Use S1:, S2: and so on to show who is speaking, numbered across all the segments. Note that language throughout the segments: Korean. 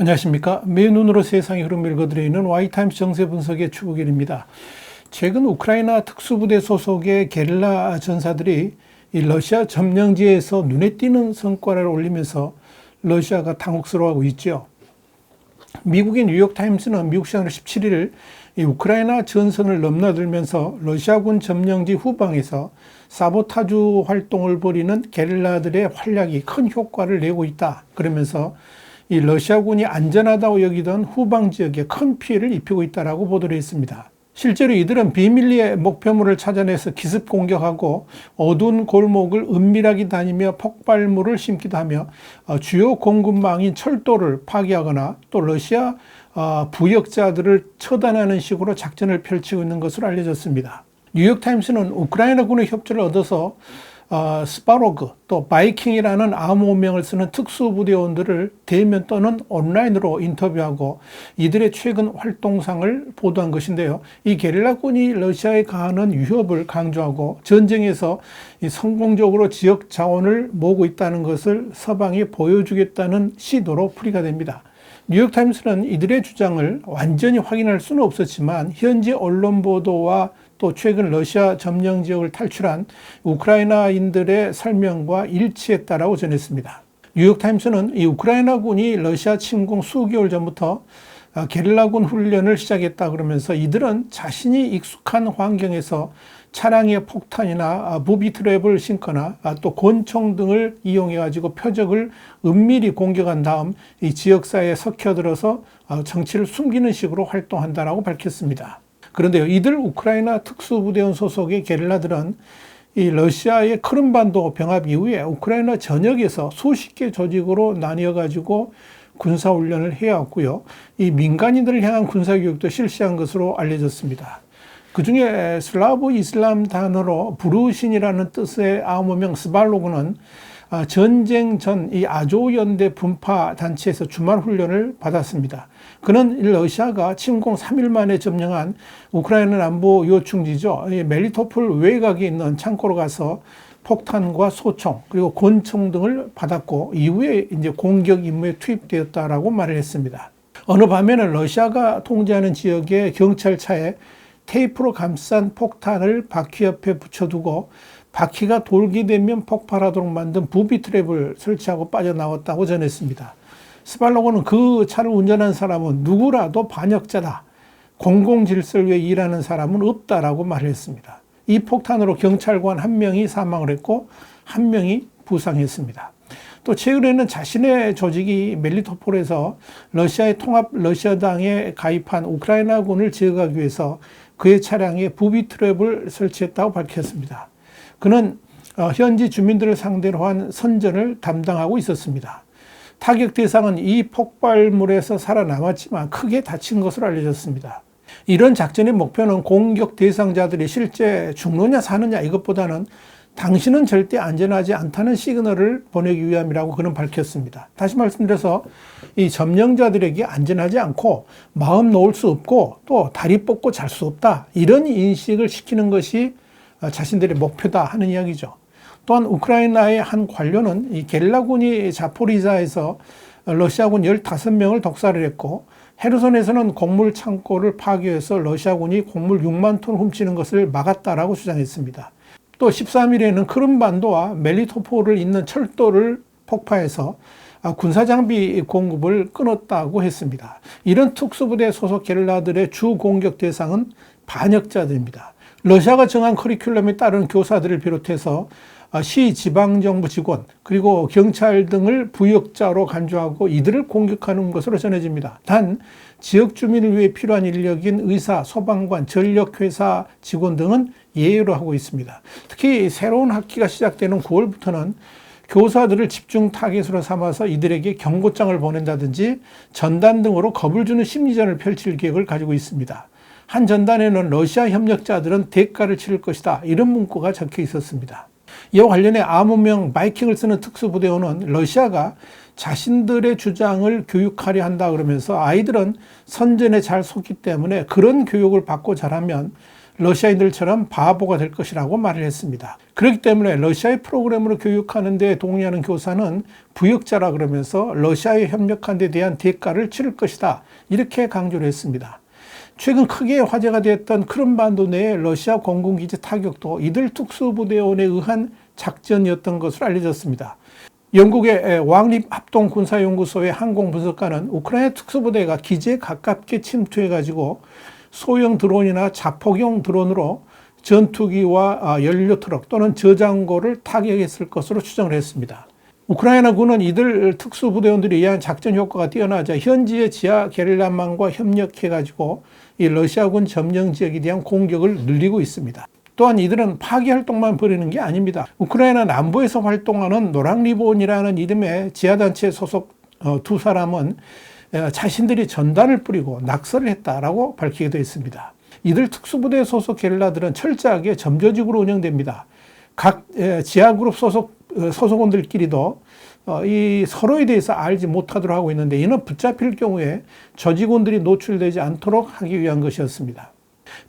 S1: 안녕하십니까. 매 눈으로 세상의 흐름을 읽어드리는 와이타임스 정세 분석의 추구길입니다. 최근 우크라이나 특수부대 소속의 게릴라 전사들이 이 러시아 점령지에서 눈에 띄는 성과를 올리면서 러시아가 당혹스러워하고 있죠. 미국의 뉴욕타임스는 미국 시간으로 17일 이 우크라이나 전선을 넘나들면서 러시아군 점령지 후방에서 사보타주 활동을 벌이는 게릴라들의 활약이 큰 효과를 내고 있다. 그러면서 이 러시아군이 안전하다고 여기던 후방 지역에 큰 피해를 입히고 있다라고 보도를 했습니다. 실제로 이들은 비밀리에 목표물을 찾아내서 기습 공격하고 어두운 골목을 은밀하게 다니며 폭발물을 심기도 하며 어, 주요 공급망인 철도를 파괴하거나 또 러시아 어, 부역자들을 처단하는 식으로 작전을 펼치고 있는 것으로 알려졌습니다. 뉴욕타임스는 우크라이나군의 협조를 얻어서 어, 스파로그 또 바이킹이라는 암호명을 쓰는 특수부대원들을 대면 또는 온라인으로 인터뷰하고 이들의 최근 활동상을 보도한 것인데요. 이 게릴라군이 러시아에 가하는 위협을 강조하고 전쟁에서 성공적으로 지역 자원을 모으고 있다는 것을 서방에 보여주겠다는 시도로 풀이가 됩니다. 뉴욕타임스는 이들의 주장을 완전히 확인할 수는 없었지만 현지 언론 보도와 또 최근 러시아 점령 지역을 탈출한 우크라이나인들의 설명과 일치했다라고 전했습니다. 뉴욕타임스는 이 우크라이나군이 러시아 침공 수개월 전부터 아, 게릴라군 훈련을 시작했다 그러면서 이들은 자신이 익숙한 환경에서 차량에 폭탄이나 무비 트랩을 신거나 아, 또 권총 등을 이용해 가지고 표적을 은밀히 공격한 다음 이 지역사회에 섞여들어서 아, 정치를 숨기는 식으로 활동한다라고 밝혔습니다. 그런데요, 이들 우크라이나 특수부대원 소속의 게릴라들은 이 러시아의 크림반도 병합 이후에 우크라이나 전역에서 수십 개 조직으로 나뉘어 가지고 군사 훈련을 해왔고요. 이 민간인들을 향한 군사 교육도 실시한 것으로 알려졌습니다. 그 중에 슬라브 이슬람 단어로 부르신이라는 뜻의 암호명 스발로그는 아, 전쟁 전 이 아조 연대 분파 단체에서 주말 훈련을 받았습니다. 그는 러시아가 침공 3일 만에 점령한 우크라이나 남부 요충지죠. 멜리토폴 외곽에 있는 창고로 가서 폭탄과 소총 그리고 권총 등을 받았고 이후에 이제 공격 임무에 투입되었다라고 말을 했습니다. 어느 밤에는 러시아가 통제하는 지역의 경찰차에 테이프로 감싼 폭탄을 바퀴 옆에 붙여두고 바퀴가 돌게 되면 폭발하도록 만든 부비 트랩을 설치하고 빠져나왔다고 전했습니다. 스발로고는 그 차를 운전한 사람은 누구라도 반역자다. 공공 질서를 위해 일하는 사람은 없다라고 말했습니다. 이 폭탄으로 경찰관 한 명이 사망을 했고 한 명이 부상했습니다. 또 최근에는 자신의 조직이 멜리토폴에서 러시아의 통합 러시아당에 가입한 우크라이나군을 제거하기 위해서 그의 차량에 부비 트랩을 설치했다고 밝혔습니다. 그는 어, 현지 주민들을 상대로 한 선전을 담당하고 있었습니다. 타격 대상은 이 폭발물에서 살아남았지만 크게 다친 것으로 알려졌습니다. 이런 작전의 목표는 공격 대상자들이 실제 죽느냐 사느냐 이것보다는 당신은 절대 안전하지 않다는 시그널을 보내기 위함이라고 그는 밝혔습니다. 다시 말씀드려서 이 점령자들에게 안전하지 않고 마음 놓을 수 없고 또 다리 뻗고 잘 수 없다. 이런 인식을 시키는 것이 자신들의 목표다 하는 이야기죠. 또한 우크라이나의 한 관료는 이 겔라군이 자포리자에서 러시아군 15명을 독살을 했고 헤르손에서는 곡물 창고를 파괴해서 러시아군이 곡물 6만 톤 훔치는 것을 막았다라고 주장했습니다. 또 13일에는 크림반도와 멜리토폴을 잇는 철도를 폭파해서 군사장비 공급을 끊었다고 했습니다. 이런 특수부대 소속 게릴라들의 주 공격 대상은 반역자들입니다. 러시아가 정한 커리큘럼에 따른 교사들을 비롯해서 아, 시 지방정부 직원 그리고 경찰 등을 부역자로 간주하고 이들을 공격하는 것으로 전해집니다. 단 지역 주민을 위해 필요한 인력인 의사, 소방관, 전력회사 직원 등은 예외로 하고 있습니다. 특히 새로운 학기가 시작되는 9월부터는 교사들을 집중 타겟으로 삼아서 이들에게 경고장을 보낸다든지 전단 등으로 겁을 주는 심리전을 펼칠 계획을 가지고 있습니다. 한 전단에는 러시아 협력자들은 대가를 치를 것이다. 이런 문구가 적혀 있었습니다. 이와 관련해 암호명 바이킹을 쓰는 특수부대원은 러시아가 자신들의 주장을 교육하려 한다 그러면서 아이들은 선전에 잘 속기 때문에 그런 교육을 받고 자라면 러시아인들처럼 바보가 될 것이라고 말을 했습니다. 그렇기 때문에 러시아의 프로그램으로 교육하는 데 동의하는 교사는 부역자라 그러면서 러시아에 협력한 데 대한 대가를 치를 것이다. 이렇게 강조를 했습니다. 최근 크게 화제가 됐던 크림반도 내의 러시아 공군기지 타격도 이들 특수부대원에 의한 작전이었던 것으로 알려졌습니다. 영국의 왕립합동군사연구소의 항공분석가는 우크라이나 특수부대가 기지에 가깝게 침투해가지고 소형 드론이나 자폭용 드론으로 전투기와 아, 연료 트럭 또는 저장고를 타격했을 것으로 추정을 했습니다. 우크라이나 군은 이들 특수부대원들이 의한 작전 효과가 뛰어나자 현지의 지하 게릴라망과 협력해가지고 이 러시아군 점령 지역에 대한 공격을 늘리고 있습니다. 또한 이들은 파괴 활동만 벌이는 게 아닙니다. 우크라이나 남부에서 활동하는 노랑 리본이라는 이름의 지하단체 소속 어, 두 사람은 어, 자신들이 전단을 뿌리고 낙서를 했다라고 밝히기도 했습니다. 이들 특수부대 소속 게릴라들은 철저하게 점조직으로 운영됩니다. 각 지하그룹 소속 어, 소속원들끼리도 이 서로에 대해서 알지 못하도록 하고 있는데 이는 붙잡힐 경우에 저 직원들이 노출되지 않도록 하기 위한 것이었습니다.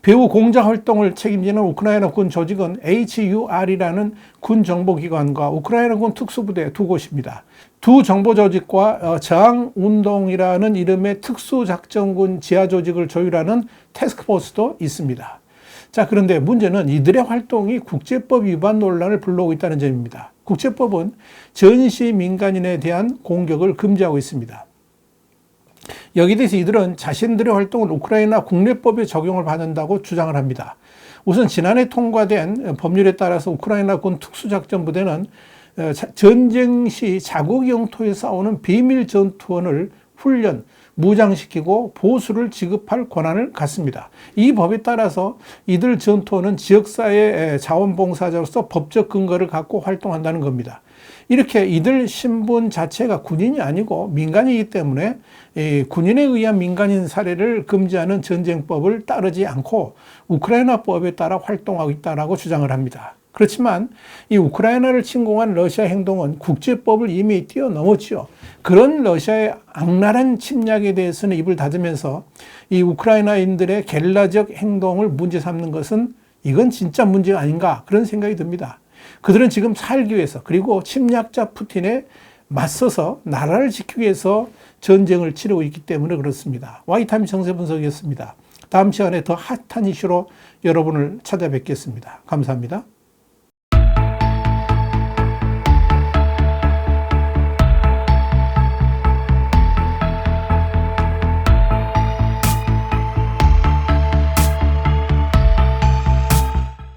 S1: 배후 공작 활동을 책임지는 우크라이나 군 조직은 HUR이라는 군 정보기관과 우크라이나 군 특수부대 두 곳입니다. 두 정보 조직과 어, 저항 운동이라는 이름의 특수작전군 지하 조직을 조율하는 테스크포스도 있습니다. 자, 그런데 문제는 이들의 활동이 국제법 위반 논란을 불러오고 있다는 점입니다. 국제법은 전시 민간인에 대한 공격을 금지하고 있습니다. 여기에 대해서 이들은 자신들의 활동을 우크라이나 국내법에 적용을 받는다고 주장을 합니다. 우선 지난해 통과된 법률에 따라서 우크라이나군 특수작전부대는 어, 전쟁 시 자국 영토에 싸우는 비밀 전투원을 훈련, 무장시키고 보수를 지급할 권한을 갖습니다. 이 법에 따라서 이들 전투원은 지역사회 자원봉사자로서 법적 근거를 갖고 활동한다는 겁니다. 이렇게 이들 신분 자체가 군인이 아니고 민간이기 때문에 군인에 의한 민간인 사례를 금지하는 전쟁법을 따르지 않고 우크라이나법에 따라 활동하고 있다라고 주장을 합니다. 그렇지만 이 우크라이나를 침공한 러시아 행동은 국제법을 이미 뛰어넘었지요. 그런 러시아의 악랄한 침략에 대해서는 입을 닫으면서 이 우크라이나인들의 겔라적 행동을 문제 삼는 것은 이건 진짜 문제가 아닌가 그런 생각이 듭니다. 그들은 지금 살기 위해서 그리고 침략자 푸틴에 맞서서 나라를 지키기 위해서 전쟁을 치르고 있기 때문에 그렇습니다. 와이타임 정세 분석이었습니다. 다음 시간에 더 핫한 이슈로 여러분을 찾아뵙겠습니다. 감사합니다.